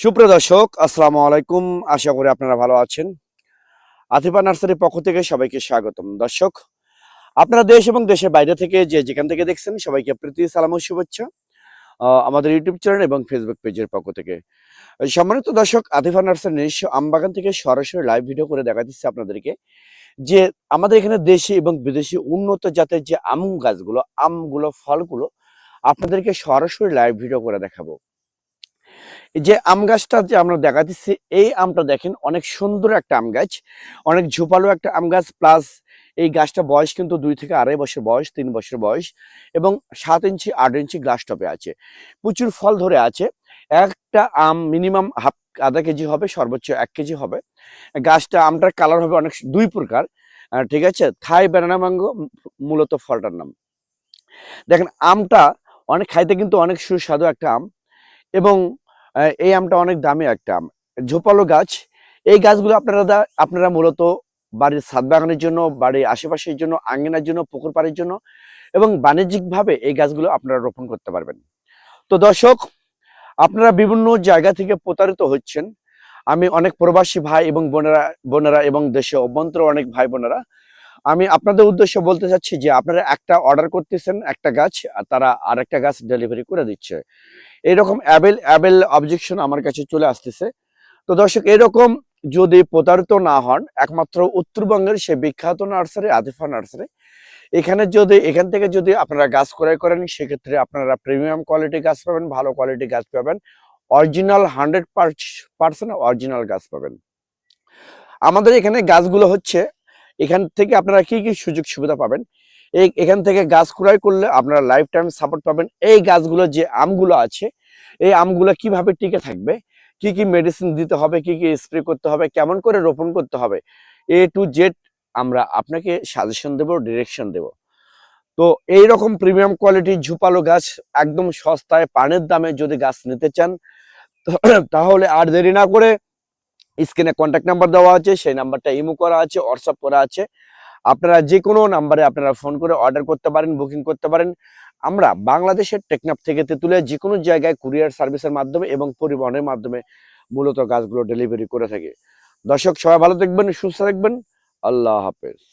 সুপ্রিয় দর্শক, আসসালামু আলাইকুম। আশা করি আপনারা ভালো আছেন। আতিফা নার্সারির পক্ষ থেকে সবাইকে স্বাগতম। দর্শক, আপনারা দেশ এবং দেশের বাইরে থেকে যে যেখান থেকে দেখছেন, সবাইকে প্রীতি, সালাম শুভেচ্ছা আমাদের ইউটিউব চ্যানেল এবং ফেসবুক পেজের পক্ষ থেকে। সম্মানিত দর্শক, আতিফা নার্সারি নিজস্ব আমবাগান থেকে সরাসরি লাইভ ভিডিও করে দেখা দিচ্ছে আপনাদেরকে যে আমাদের এখানে দেশি এবং বিদেশি উন্নত জাতের যে আম গাছগুলো, আমগুলো, ফলগুলো আপনাদেরকে সরাসরি লাইভ ভিডিও করে দেখাবো। যে আম গাছটা যে আমরা দেখা দিচ্ছি এই আমটা দেখেন অনেক সুন্দর একটা আম গাছ, অনেক ঝোপালো একটা আম গাছ প্লাস এই গাছটা বয়স কিন্তু দুই থেকে আড়াই বছর বয়স, তিন বছর বয়স এবং সাত ইঞ্চি, আট ইঞ্চি গ্লাস টপে আছে। প্রচুর ফল ধরে আছে। একটা আম মিনিমাম হাফ, আধা কেজি হবে, সর্বোচ্চ এক কেজি হবে। গাছটা আমটার কালার হবে অনেক দুই প্রকার। ঠিক আছে? থাই ব্যানানা ম্যাঙ্গো মূলত ফলটার নাম। দেখেন আমটা অনেক, খাইতে কিন্তু অনেক সুস্বাদু একটা আম এবং এই আমটা অনেক দামি একটা আম। ঝোপালো গাছ। এই গাছগুলো আপনারা আপনারা মূলত বাড়ির ছাদ বাগানের জন্য, বাড়ির আশেপাশের জন্য, আঙ্গিনার জন্য, পুকুর পাড়ের জন্য এবং বাণিজ্যিকভাবে এই গাছগুলো আপনারা রোপণ করতে পারবেন। তো দর্শক, আপনারা বিভিন্ন জায়গা থেকে প্রতারিত হচ্ছেন। আমি অনেক প্রবাসী ভাই এবং বোনেরা বোনেরা এবং দেশে অভ্যন্তর অনেক ভাই বোনেরা আমি আপনাদের উদ্দেশ্যে বলতে চাচ্ছি যে আপনারা একটা অর্ডার করতেছেন, একটা গাছ, আর তারা আরেকটা গাছ ডেলিভারি করে দিচ্ছে। এরকম অ্যাবেল অ্যাবেল অবজেকশন আমার কাছে চলে আসতেছে। তো দর্শক, এরকম যদি প্রতারিত না হন, একমাত্র উত্তরবঙ্গের সে বিখ্যাত নার্সারি আদিফা নার্সারি, এখানে যদি, এখান থেকে যদি আপনারা গাছ ক্রয় করেন, সেক্ষেত্রে আপনারা প্রিমিয়াম কোয়ালিটি গাছ পাবেন, ভালো কোয়ালিটি গাছ পাবেন। অরিজিনাল হান্ড্রেড পার্সেন্ট অরিজিনাল গাছ পাবেন। আমাদের এখানে গাছগুলো হচ্ছে এখান থেকে আপনারা কি কি সুযোগ সুবিধা পাবেন? এই এখান থেকে গাছ ক্রয় করলে আপনারা লাইফ টাইম সাপোর্ট পাবেন। এই গাছগুলো যে আমগুলো আছে, এই আমগুলো কীভাবে টিকে থাকবে? কি কি মেডিসিন দিতে হবে? কি কি স্প্রে করতে হবে? কেমন করে রোপণ করতে হবে? এ টু জেড আমরা আপনাকে সাজেশন দেব ডিরেকশন দেব। তো এই রকম প্রিমিয়াম কোয়ালিটি ঝুপালো গাছ একদম সস্তায় পানের দামে যদি গাছ নিতে চান তাহলে আর দেরি না করে স্ক্রিনে কন্ট্যাক্ট নাম্বার দেওয়া আছে, সেই নাম্বারটা ইমো করা আছে হোয়াটসঅ্যাপ করা আছে। আপনারা যে কোনো নাম্বারে আপনারা ফোন করে অর্ডার করতে পারেন বুকিং করতে পারেন। আমরা বাংলাদেশের টেকনাফ থেকে তেঁতুলে যে কোনো জায়গায় কুরিয়ার সার্ভিসের মাধ্যমে এবং পরিবহনের মাধ্যমে মূলত গাছগুলো ডেলিভারি করে থাকি। দর্শক, সবাই ভালো থাকবেন, সুস্থ থাকবেন। আল্লাহ হাফেজ।